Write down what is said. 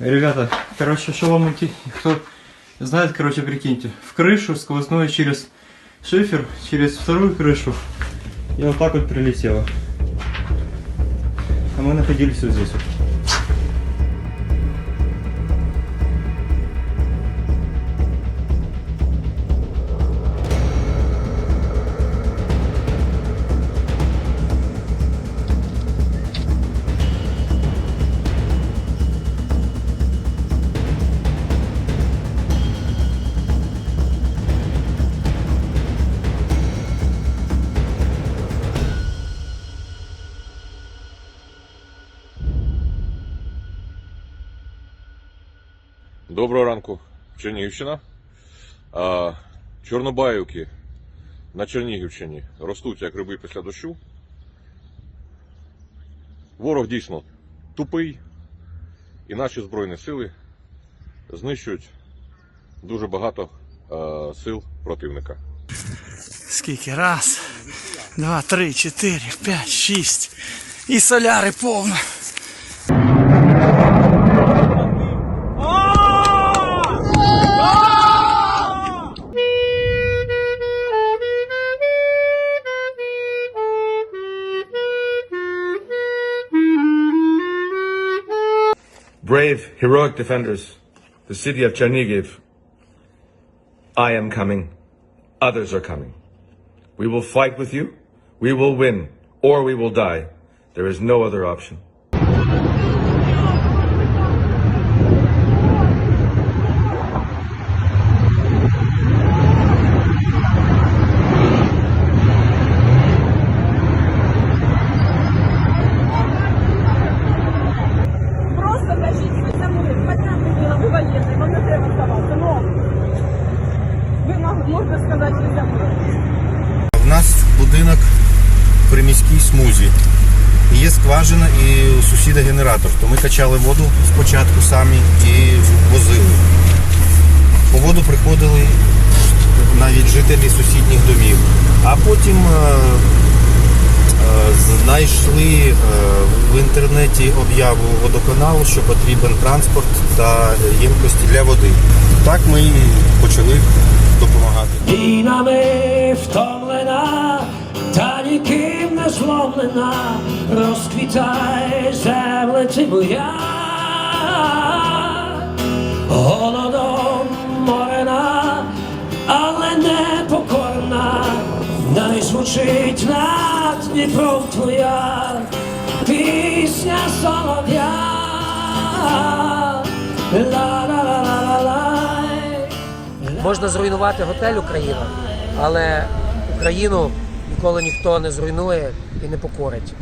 Ребята, короче, вам идти, кто знает, короче, прикиньте, в крышу сквозную через шифер, через вторую крышу, и вот так вот прилетело. А мы находились вот здесь вот. Доброго ранку, Чернігівщина. А, на Чернігівщині ростуть як гриби після дощу. Ворог дійсно тупий, і наші Збройні сили знищують дуже багато сил противника. Скільки? Раз, два, три, чотири, п'ять, шість. І соляри повно. Brave, heroic defenders, the city of Chernigiv. I am coming. Others are coming. We will fight with you. We will win, or we will die. There is no other option. Можете сказати, це ми. У нас будинок в приміській смузі. Є скважина і у сусіда генератор. То ми качали воду спочатку самі і возили. По воду приходили навіть жителі сусідніх домів. А потім е, е, знайшли е, в інтернеті об'яву водоканалу, що потрібен транспорт та ємкості для води. Так ми і почали допомагати. Війнами втомлена, та ніким не зломлена, розквітай земле ти моя, голодом морена, але не покорна, звучить над Дніпром твоя пісня солов'я. Можна зруйнувати готель Україна, але Україну ніколи ніхто не зруйнує і не покорить.